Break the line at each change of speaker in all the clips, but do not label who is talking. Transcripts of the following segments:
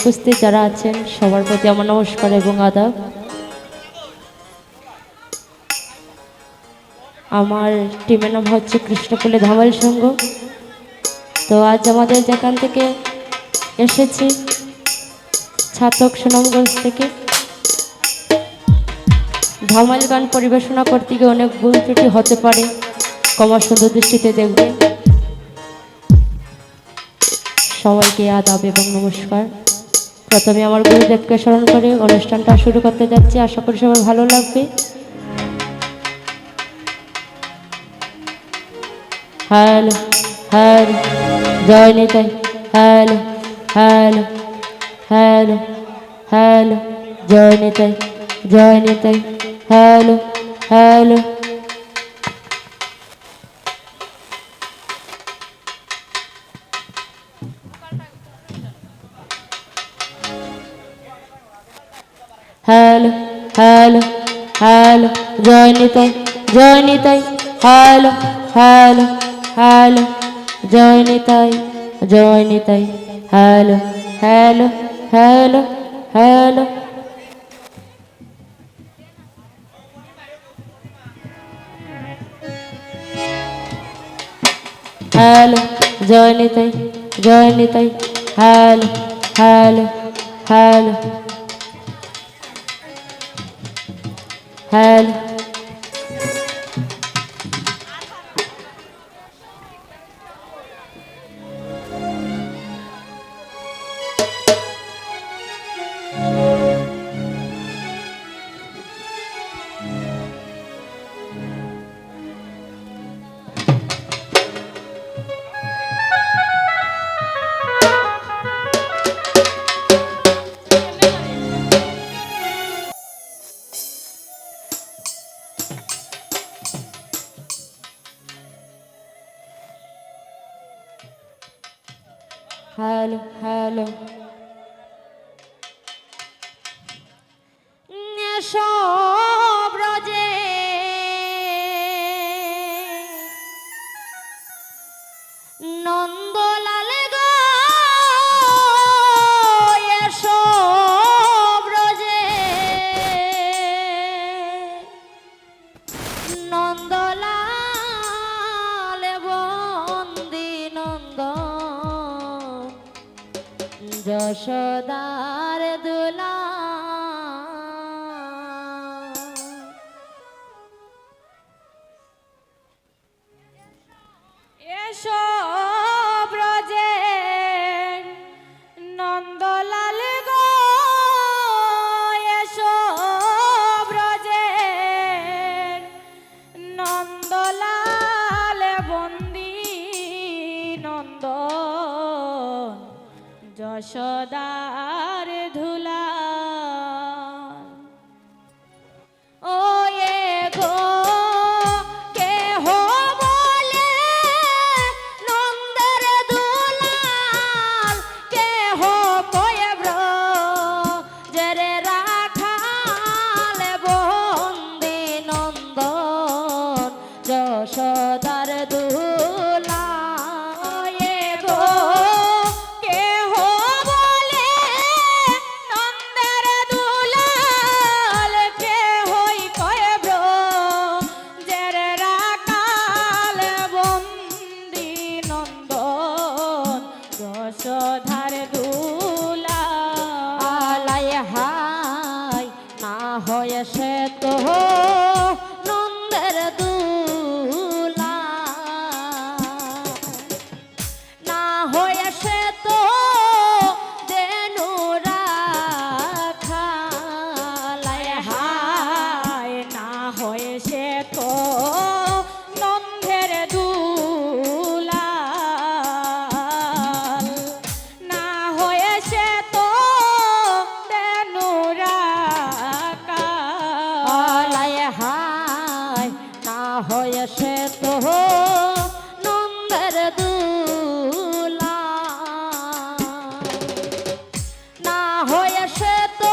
উপস্থিত যারা আছেন, সবার প্রতি আমার নমস্কার এবং আদাব। আমার টিমের নাম হচ্ছে কৃষ্ণপল্লী ধামাল সংঘ। তো আজ আমাদের যেখান থেকে এসেছি, ছাতক সুনামগঞ্জ থেকে। ধামাল গান পরিবেশনা করতে গিয়ে অনেক ভুল ত্রুটি হতে পারে কমা সুন্দর দৃষ্টিতে দেখবেন। সবাইকে আদাব এবং নমস্কার। প্রথমে আমার গুরুদেবকে স্মরণ করে অনুষ্ঠানটা শুরু করতে যাচ্ছি। আশা করি সবার ভালো লাগবে। হ্যালো হ্যালো, জয় Nitai hello hello hello hello, জয় নিতাই জয় Nitai hello hello. Hello hello hello, জয় নিতাই জয় নিতাই, হ্যালো হ্যালো হ্যালো, জয় নিতাই জয় Nitai, hello hello hello hello. Hello, জয় Nitai hello hello hello. Hello hello hello. সব যশোদার দুলা। এসো ব্রজে নন্দলাল গো এসো ব্রজে নন্দলাল বন্দি নন্দন যশোদার হয়ে সে তো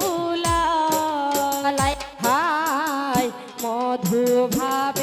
ভাবে